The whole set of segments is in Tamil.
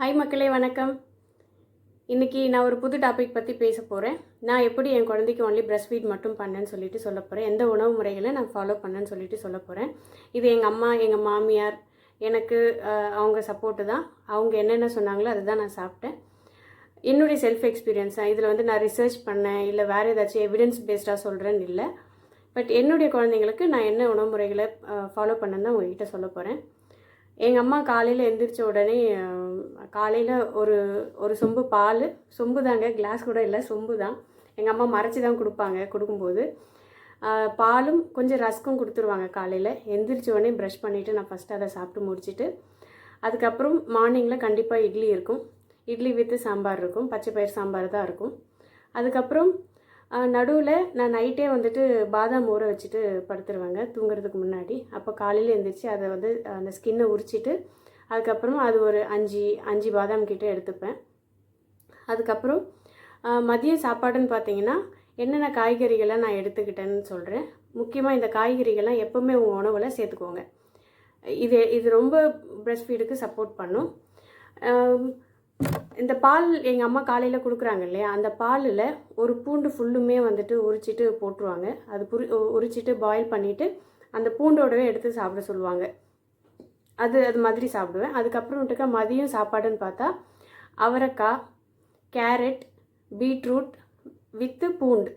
ஹாய் மக்களே வணக்கம். இன்றைக்கி நான் ஒரு புது டாபிக் பற்றி பேச போகிறேன் நான் எப்படி என் குழந்தைக்கு ஒன்லி பிரஸ்ட் ஃபீட் மட்டும் பண்ணேன்னு சொல்லிட்டு சொல்ல போகிறேன் எந்த உணவு முறைகளை நான் ஃபாலோ பண்ணேன்னு சொல்லிட்டு சொல்ல போகிறேன் இது எங்கள் அம்மா எங்கள் மாமியார் எனக்கு அவங்க சப்போர்ட்டு தான். அவங்க என்னென்ன சொன்னாங்களோ அதுதான் நான் சாப்பிட்டேன். என்னுடைய செல்ஃப் எக்ஸ்பீரியன்ஸ் தான். இதில் வந்து நான் ரிசர்ச் பண்ணேன். இல்லை வேறு ஏதாச்சும் எவிடன்ஸ் பேஸ்டாக சொல்கிறேன்னு இல்லை. பட் என்னுடைய குழந்தைங்களுக்கு நான் என்ன உணவு முறைகளை ஃபாலோ பண்ணேன்னு தான் உங்ககிட்ட சொல்ல போகிறேன் எங்கள் அம்மா காலையில் எந்திரிச்ச உடனே காலையில் ஒரு ஒரு சொம்பு பால் சொம்பு தாங்க கிளாஸ் கூட இல்லை சொம்பு தான். எங்கள் அம்மா மறைச்சி தான் கொடுப்பாங்க கொடுக்கும்போது. பாலும் கொஞ்சம் ரஸ்க்கும் கொடுத்துருவாங்க காலையில். எந்திரிச்ச உடனே ப்ரஷ் பண்ணிவிட்டு நான் ஃபஸ்ட்டு அதை சாப்பிட்டு முடிச்சிட்டு அதுக்கப்புறம் மார்னிங்கில் கண்டிப்பாக இட்லி இருக்கும். இட்லி வித்து சாம்பார் இருக்கும் பச்சை பயிர் சாம்பார் தான் இருக்கும். அதுக்கப்புறம் நடுவில் நான் நைட்டே வந்துட்டு பாதாம் ஊற வச்சுட்டு படுத்துருவேங்க தூங்குறதுக்கு முன்னாடி. அப்போ காலையில் எழுந்திரிச்சு அதை வந்து அந்த ஸ்கின்னை உரிச்சிட்டு அதுக்கப்புறம் அது ஒரு அஞ்சு அஞ்சு பாதாம் கிட்ட எடுத்துப்பேன். அதுக்கப்புறம் மதியம் மதிய சாப்பாடுன்னு பார்த்தீங்கன்னா என்னென்ன காய்கறிகளை நான் எடுத்துக்கிட்டேன்னு சொல்கிறேன் முக்கியமாக இந்த காய்கறிகள்லாம் எப்போவுமே உங்கள் உணவில் சேர்த்துக்கோங்க. இது இது ரொம்ப பிரஸ்ட் ஃபீடுக்கு சப்போர்ட் பண்ணும் இந்த பால் எங்கள் அம்மா காலையில் கொடுக்குறாங்க இல்லையா? அந்த பாலில் ஒரு பூண்டு ஃபுல்லுமே வந்துட்டு உரிச்சிட்டு போட்டுருவாங்க. அது புரி உரிச்சிட்டு பாயில் பண்ணிவிட்டு அந்த பூண்டோடவே எடுத்து சாப்பிட சொல்லுவாங்க. அது அது மாதிரி சாப்பிடுவேன். அதுக்கப்புறமேட்டுக்கா மதியம் சாப்பாடுன்னு பார்த்தா அவரைக்காய் கேரட் பீட்ரூட் வித்து பூண்டு.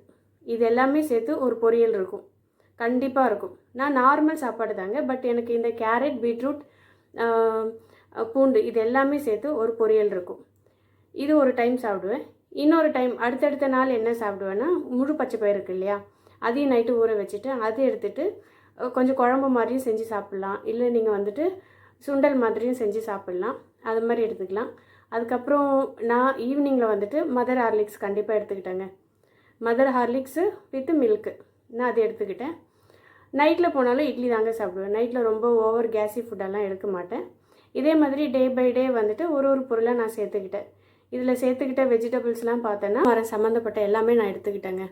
இது எல்லாமே சேர்த்து ஒரு பொரியல் இருக்கும். கண்டிப்பாக இருக்கும். நான் நார்மல் சாப்பாடு தாங்க. பட் எனக்கு இந்த கேரட் பீட்ரூட் பூண்டு இது எல்லாமே சேர்த்து ஒரு பொரியல் இருக்கும். இது ஒரு டைம் சாப்பிடுவேன். இன்னொரு டைம் அடுத்தடுத்த நாள் என்ன சாப்பிடுவேன்னா முழு பச்சை பயிர் இருக்கு இல்லையா? அதையும் நைட்டு ஊற வச்சுட்டு அதை எடுத்துட்டு கொஞ்சம் குழம்பு மாதிரியும் செஞ்சு சாப்பிட்லாம். இல்லை நீங்கள் வந்துட்டு சுண்டல் மாதிரியும் செஞ்சு சாப்பிட்லாம். அது மாதிரி எடுத்துக்கலாம். அதுக்கப்புறம் நான் ஈவினிங்கில் வந்துட்டு மதர் ஹார்லிக்ஸ் கண்டிப்பாக எடுத்துக்கிட்டேங்க. மதர் ஹார்லிக்ஸு வித்து மில்க்கு நான் அதை எடுத்துக்கிட்டேன். நைட்டில் போனாலும் இட்லி தாங்க சாப்பிடுவேன். நைட்டில் ரொம்ப ஓவர் கேஸி ஃபுட்டெல்லாம் எடுக்க மாட்டேன். இதே மாதிரி டே பை டே வந்துட்டு ஒரு ஒரு பொருளாக நான் சேர்த்துக்கிட்டேன். இதில் சேர்த்துக்கிட்ட வெஜிடபிள்ஸ்லாம் பார்த்தேன்னா வர சம்மந்தப்பட்ட எல்லாமே நான் எடுத்துக்கிட்டேங்க.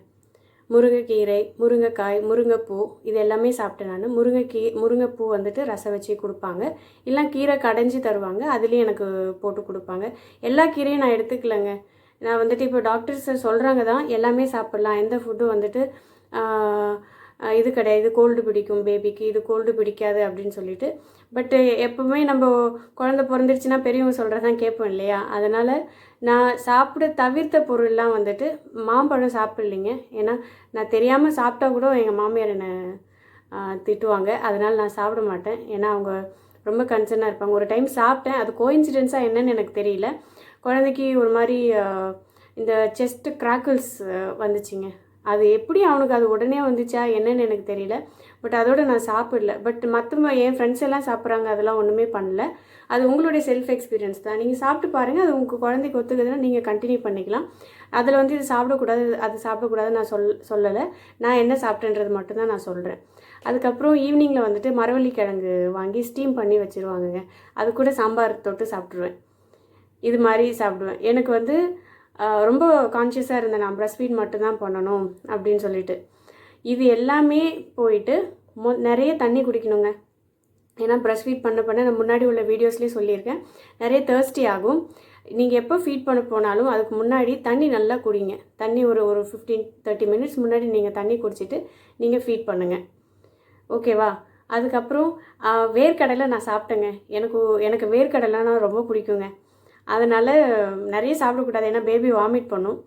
முருங்கைக்கீரை முருங்கைக்காய் முருங்கைப்பூ இது எல்லாமே சாப்பிட்டேன் நான். முருங்கைக்கீ முருங்கைப்பூ வந்துட்டு ரசம் வச்சு கொடுப்பாங்க. இல்லை கீரை கடைஞ்சி தருவாங்க அதுலேயும் எனக்கு போட்டு கொடுப்பாங்க. எல்லா கீரையும் நான் எடுத்துக்கலங்க. நான் வந்துட்டு இப்போ டாக்டர்ஸ் சொல்கிறாங்க தான் எல்லாமே சாப்பிட்லாம். எந்த ஃபுட்டும் வந்துட்டு இது கிடையாது இது கோல்டு பிடிக்கும் பேபிக்கு இது கோல்டு பிடிக்காது அப்படின்னு சொல்லிட்டு. பட்டு எப்பவுமே நம்ம குழந்தை பிறந்துருச்சுன்னா பெரியவங்க சொல்கிறதான் கேட்போம் இல்லையா? அதனால் நான் சாப்பிட தவிர்த்த பொருள்லாம் வந்துட்டு மாம்பழம் சாப்பிட்லிங்க. ஏன்னா நான் தெரியாமல் சாப்பிட்டா கூட எங்கள் மாமியார் என்னை திட்டுவாங்க. அதனால் நான் சாப்பிட மாட்டேன். ஏன்னா அவங்க ரொம்ப கன்சர்னாக இருப்பாங்க. ஒரு டைம் சாப்பிட்டேன். அது கோயின்சிடென்ஸாக என்னன்னு எனக்கு தெரியல. குழந்தைக்கு ஒரு மாதிரி இந்த செஸ்ட் கிராக்கிள்ஸ் வந்துச்சுங்க. அது எப்படி அவனுக்கு அது உடனே வந்துச்சா என்னன்னு எனக்கு தெரியல. பட் அதோட நான் சாப்பிடல. பட் மற்ற என் ஃப்ரெண்ட்ஸ் எல்லாம் சாப்பிட்றாங்க அதெல்லாம் ஒன்றுமே பண்ணல. அது உங்களுடைய செல்ஃப் எக்ஸ்பீரியன்ஸ் தான். நீங்கள் சாப்பிட்டு பாருங்கள் அது உங்கள் குழந்தைக்கு ஒத்துக்குதுன்னா நீங்கள் கண்டினியூ பண்ணிக்கலாம். அதில் வந்து இது சாப்பிடக்கூடாது அது சாப்பிடக்கூடாது நான் சொல் சொல்லலை. நான் என்ன சாப்பிட்டேன்றது மட்டும்தான் நான் சொல்கிறேன் அதுக்கப்புறம் ஈவினிங்கில் வந்துட்டு மரவள்ளி கிழங்கு வாங்கி ஸ்டீம் பண்ணி வச்சுருவாங்கங்க. அது கூட சாம்பார் தொட்டு சாப்பிட்ருவேன் இது மாதிரி சாப்பிடுவேன். எனக்கு வந்து ரொம்ப கான்ஷியஸாக இருந்தேன் நான் ப்ரெஸ் ஃபீட் மட்டும்தான் பண்ணணும் அப்படின்னு சொல்லிட்டு. இது எல்லாமே போயிட்டு மொ நிறைய தண்ணி குடிக்கணுங்க. ஏன்னா ப்ரெஸ் ஃபீட் பண்ண பண்ண நான் முன்னாடி உள்ள வீடியோஸ்லேயே சொல்லியிருக்கேன். நிறைய தேர்ஸ்டி ஆகும். நீங்கள் எப்போ ஃபீட் பண்ண போனாலும் அதுக்கு முன்னாடி தண்ணி நல்லா குடிங்க. தண்ணி ஒரு ஒரு ஃபிஃப்டீன் தேர்ட்டி மினிட்ஸ் முன்னாடி நீங்கள் தண்ணி குடிச்சிட்டு நீங்கள் ஃபீட் பண்ணுங்கள் ஓகேவா? அதுக்கப்புறம் வேர்க்கடலை நான் சாப்பிட்டேங்க. எனக்கு எனக்கு வேர்க்கடலைனா ரொம்ப பிடிக்குங்க. அதனால் நிறைய சாப்பிடக்கூடாது ஏன்னா பேபி வாமிட் பண்ணும்.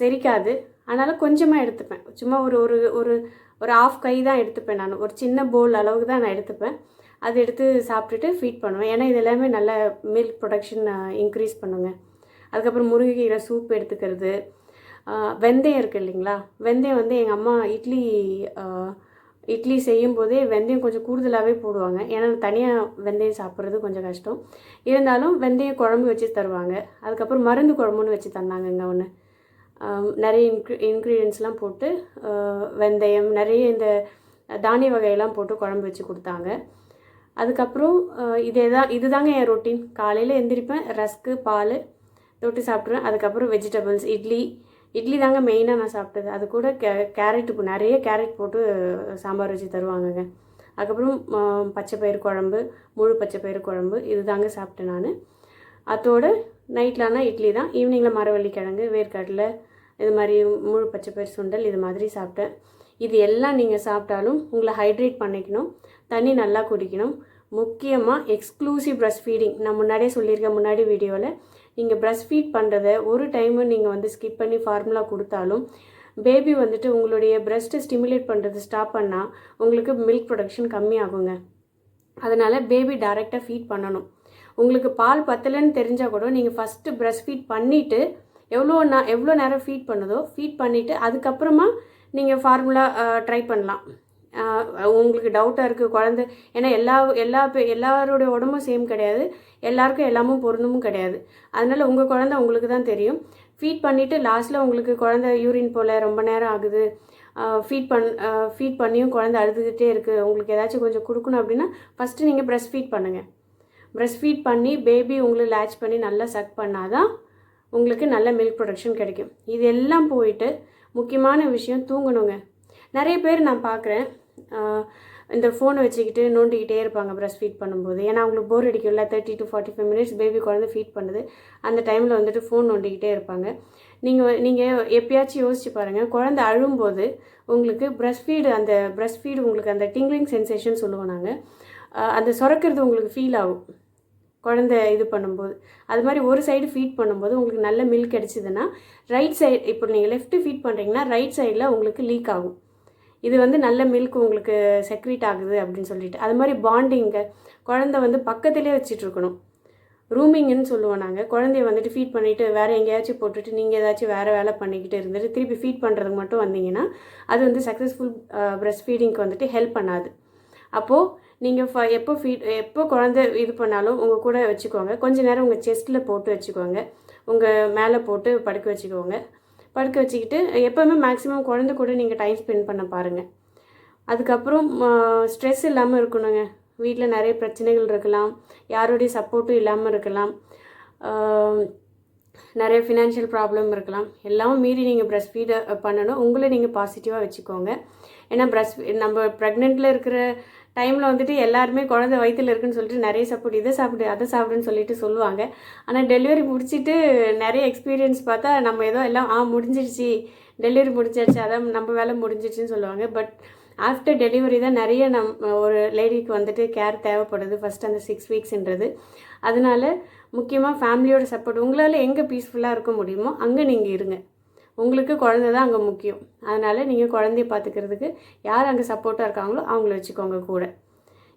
செரிக்காது. அதனால் கொஞ்சமாக எடுத்துப்பேன். சும்மா ஒரு ஒரு ஒரு ஒரு ஆஃப் கை தான் எடுத்துப்பேன் நான். ஒரு சின்ன போல் அளவுக்கு தான் நான் எடுத்துப்பேன். அது எடுத்து சாப்பிட்டுட்டு ஃபீட் பண்ணுவேன். ஏன்னா இது எல்லாமே நல்ல மில்க் ப்ரொடக்ஷன் இன்க்ரீஸ் பண்ணுங்க. அதுக்கப்புறம் முருங்கைக்கீரை சூப் எடுத்துக்கிறது. வெந்தயம் இருக்குது இல்லைங்களா? வெந்தயம் வந்து எங்கள் அம்மா இட்லி இட்லி செய்யும் போதே வெந்தயம் கொஞ்சம் கூடுதலாகவே போடுவாங்க. ஏன்னா தனியாக வெந்தயம் சாப்பிட்றது கொஞ்சம் கஷ்டம். இருந்தாலும் வெந்தயம் குழம்பு வச்சு தருவாங்க. அதுக்கப்புறம் மருந்து குழம்புன்னு வச்சு தந்தாங்கங்க ஒன்று நிறைய இன்க்ரி இன்க்ரீடியன்ஸ்லாம் போட்டு வெந்தயம் நிறைய இந்த தானிய வகையெல்லாம் போட்டு குழம்பு வச்சு கொடுத்தாங்க. அதுக்கப்புறம் இதே தான் இதுதாங்க என் ரொட்டீன் காலையில் எந்திரிப்பேன் ரஸ்க்கு பால் தொட்டு சாப்பிட்ருவேன் அதுக்கப்புறம் வெஜிடபிள்ஸ் இட்லி இட்லி தாங்க மெயினாக நான் சாப்பிட்டது. அது கூட கே கேரட் இப்போ நிறைய கேரட் போட்டு சாம்பார் வச்சு தருவாங்கங்க. அதுக்கப்புறம் பச்சை பயிறு குழம்பு முழு பச்சை பயிறு குழம்பு இது தாங்க சாப்பிட்டேன் நான். அதோட நைட்லானா இட்லி தான். ஈவினிங்கில் மரவள்ளி கிழங்கு வேர்க்கடலை இது மாதிரி முழு பச்சை பயிர் சுண்டல் இது மாதிரி சாப்பிட்டேன். இது எல்லாம் நீங்கள் சாப்பிட்டாலும் உங்களை ஹைட்ரேட் பண்ணிக்கணும். தண்ணி நல்லா குடிக்கணும். முக்கியமாக எக்ஸ்க்ளூசிவ் ப்ரெஸ்ட் ஃபீடிங் நான் முன்னாடியே சொல்லியிருக்கேன் முன்னாடி வீடியோவில் நீங்கள் ப்ரெஸ்ட் ஃபீட் பண்ணுறத ஒரு டைமு நீங்கள் வந்து ஸ்கிப் பண்ணி ஃபார்முலா கொடுத்தாலும் பேபி வந்துட்டு உங்களுடைய ப்ரெஸ்ட்டை ஸ்டிமுலேட் பண்ணுறது ஸ்டாப் பண்ணால் உங்களுக்கு மில்க் ப்ரொடக்ஷன் கம்மியாகுங்க. அதனால் பேபி டைரெக்டாக ஃபீட் பண்ணணும். உங்களுக்கு பால் பத்தலைன்னு தெரிஞ்சால் கூட நீங்கள் ஃபஸ்ட்டு ப்ரெஸ்ட் ஃபீட் பண்ணிவிட்டு எவ்வளோ நான் எவ்வளோ நேரம் ஃபீட் பண்ணுதோ ஃபீட் பண்ணிவிட்டு அதுக்கப்புறமா நீங்கள் ஃபார்முலா ட்ரை பண்ணலாம். உங்களுக்கு டவுட்டாக இருக்குது குழந்த ஏன்னா எல்லா எல்லா எல்லாருடைய உடம்பும் சேம் கிடையாது. எல்லாருக்கும் எல்லாமும் பொருந்தமும் கிடையாது. அதனால் உங்கள் குழந்த உங்களுக்கு தான் தெரியும். ஃபீட் பண்ணிவிட்டு லாஸ்ட்டில் உங்களுக்கு குழந்த யூரின் போல் ரொம்ப நேரம் ஆகுது. ஃபீட் பண் ஃபீட் பண்ணியும் குழந்த அழுதுகிட்டே இருக்குது உங்களுக்கு ஏதாச்சும் கொஞ்சம் கொடுக்கணும் அப்படின்னா ஃபஸ்ட்டு நீங்கள் ப்ரெஸ் ஃபீட் பண்ணுங்கள் ப்ரெஸ் ஃபீட் பண்ணி பேபி உங்களை லேட்ச் பண்ணி நல்லா சக் பண்ணால் தான் உங்களுக்கு நல்ல மில்க் ப்ரொடக்ஷன் கிடைக்கும். இது எல்லாம் போயிட்டு முக்கியமான விஷயம் தூங்கணுங்க. நிறைய பேர் நான் பார்க்குறேன். இந்த ஃபோனை வச்சுக்கிட்டு நோண்டிக்கிட்டே இருப்பாங்க ப்ரெஸ்ட் ஃபீட் பண்ணும்போது. ஏன்னா அவங்களுக்கு bore அடிக்கும்ல thirty to forty five minutes baby குழந்தை ஃபீட் பண்ணுது. அந்த டைமில் வந்துட்டு ஃபோன் நோண்டிக்கிட்டே இருப்பாங்க. நீங்கள் நீங்கள் எப்பயாச்சும் யோசிச்சு பாருங்கள் குழந்தை அழும்போது உங்களுக்கு ப்ரெஸ்ட் ஃபீடு அந்த ப்ரெஸ்ட் ஃபீடு உங்களுக்கு அந்த டிங்லிங் சென்சேஷன் சொல்லுவோம் நாங்கள் அந்த சுரக்கிறது உங்களுக்கு ஃபீல் ஆகும். குழந்த இது பண்ணும்போது. அது மாதிரி ஒரு சைடு ஃபீட் பண்ணும்போது உங்களுக்கு நல்ல மில்க் கிடச்சிதுன்னா ரைட் சைடு இப்போ நீங்கள் லெஃப்ட்டு ஃபீட் பண்ணுறீங்கன்னா ரைட் சைடில் உங்களுக்கு லீக் ஆகும். இது வந்து நல்ல மில்க் உங்களுக்கு செக்ரீட் ஆகுது அப்படின்னு சொல்லிட்டு. அது மாதிரி பாண்டிங்கை குழந்தை வந்து பக்கத்துலேயே வச்சிட்ருக்கணும் ரூமிங்குன்னு சொல்லுவோம் நாங்கள் குழந்தைய வந்துட்டு ஃபீட் பண்ணிவிட்டு வேறு எங்கேயாச்சும் போட்டுட்டு நீங்கள் ஏதாச்சும் வேறு வேலை பண்ணிக்கிட்டு இருந்துட்டு திருப்பி ஃபீட் பண்ணுறதுக்கு மட்டும் வந்தீங்கன்னா அது வந்து சக்ஸஸ்ஃபுல் ப்ரெஸ்ட் ஃபீடிங்க்கு வந்துட்டு ஹெல்ப் பண்ணாது. அப்போது நீங்கள் ஃப எப்போ ஃபீட் எப்போ குழந்தை இது பண்ணாலும் உங்கள் கூட வச்சுக்கோங்க. கொஞ்ச நேரம் உங்கள் செஸ்ட்டில் போட்டு வச்சுக்கோங்க. உங்கள் மேலே போட்டு படுக்க வச்சுக்கோங்க. படுக்க வச்சுக்கிட்டு எப்போவுமே மேக்ஸிமம் குழந்த கூட நீங்கள் டைம் ஸ்பெண்ட் பண்ண பாருங்கள் அதுக்கப்புறம் ஸ்ட்ரெஸ் இல்லாமல் இருக்கணுங்க. வீட்டில் நிறைய பிரச்சனைகள் இருக்கலாம். யாருடைய சப்போர்ட்டும் இல்லாமல் இருக்கலாம். நிறைய ஃபினான்ஷியல் ப்ராப்ளம் இருக்கலாம். எல்லாம் மீறி நீங்கள் ப்ரெஸ்ட் ஃபீடை பண்ணணும். உங்களை நீங்கள் பாசிட்டிவாக வச்சுக்கோங்க. ஏன்னா ப்ரெஸ் நம்ம ப்ரெக்னெண்ட்டில் இருக்கிற டைமில் வந்துட்டு எல்லாருமே குழந்தை வயிற்றில் இருக்குன்னு சொல்லிட்டு நிறைய சப்போர்ட் இதை சாப்பிடு அதை சாப்பிடுன்னு சொல்லிட்டு சொல்லுவாங்க. ஆனால் டெலிவரி முடிச்சிட்டு நிறைய எக்ஸ்பீரியன்ஸ் பார்த்தா நம்ம ஏதோ எல்லாம் ஆ முடிஞ்சிடுச்சு. டெலிவரி முடிஞ்சிடுச்சு அதான் நம்ம வேலை முடிஞ்சிடுச்சுன்னு சொல்லுவாங்க. பட் ஆஃப்டர் டெலிவரி தான் நிறைய நம் ஒரு லேடிக்கு வந்துட்டு கேர் தேவைப்படுது. ஃபஸ்ட் அந்த சிக்ஸ் வீக்ஸ்ன்றது அதனால முக்கியமாக ஃபேமிலியோட சப்போர்ட் உங்களால் எங்கே பீஸ்ஃபுல்லாக இருக்க முடியுமோ அங்கே நீங்கள் இருங்க. உங்களுக்கு குழந்தை தான் அங்கே முக்கியம். அதனால் நீங்கள் குழந்தைய பார்த்துக்கிறதுக்கு யார் அங்கே சப்போர்ட்டாக இருக்காங்களோ அவங்கள வச்சுக்கோங்க கூட.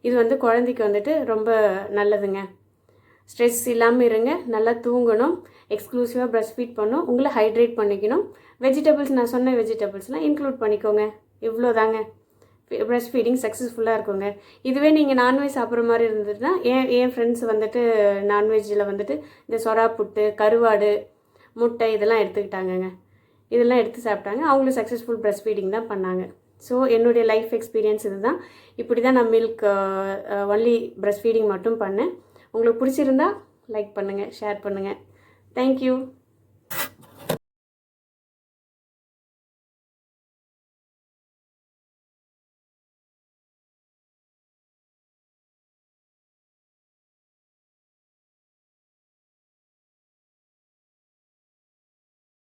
இது வந்து குழந்தைக்கு வந்துட்டு ரொம்ப நல்லதுங்க. ஸ்ட்ரெஸ் இல்லாமல் இருங்க நல்லா தூங்கணும் எக்ஸ்க்ளூசிவாக ப்ரெஸ்ட் ஃபீட் பண்ணணும் உங்களை ஹைட்ரேட் பண்ணிக்கணும். வெஜிடபிள்ஸ் நான் சொன்ன வெஜிடபிள்ஸ்லாம் இன்க்ளூட் பண்ணிக்கோங்க. இவ்வளோ தாங்க ப்ரெஸ்ட் ஃபீடிங் சக்ஸஸ்ஃபுல்லாக இருக்குங்க. இதுவே நீங்கள் நான்வெஜ் சாப்பிட்ற மாதிரி இருந்ததுன்னா ஏன் என் ஃப்ரெண்ட்ஸ் வந்துட்டு நான்வெஜ்ஜில் வந்துட்டு இந்த சொரா புட்டு கருவாடு முட்டை இதெல்லாம் எடுத்துக்கிட்டாங்கங்க. இதெல்லாம் எடுத்து சாப்பிட்டாங்க. அவங்களும் சக்ஸஸ்ஃபுல் ப்ரெஸ்ட் ஃபீடிங் தான் பண்ணாங்க. ஸோ என்னுடைய லைஃப் எக்ஸ்பீரியன்ஸ் இது தான் இப்படி தான் நான் மில்க் ஒன்லி ப்ரெஸ்ட் ஃபீடிங் மட்டும் பண்ணேன். உங்களுக்கு பிடிச்சிருந்தா லைக் பண்ணுங்கள் ஷேர் பண்ணுங்கள் தேங்க்யூ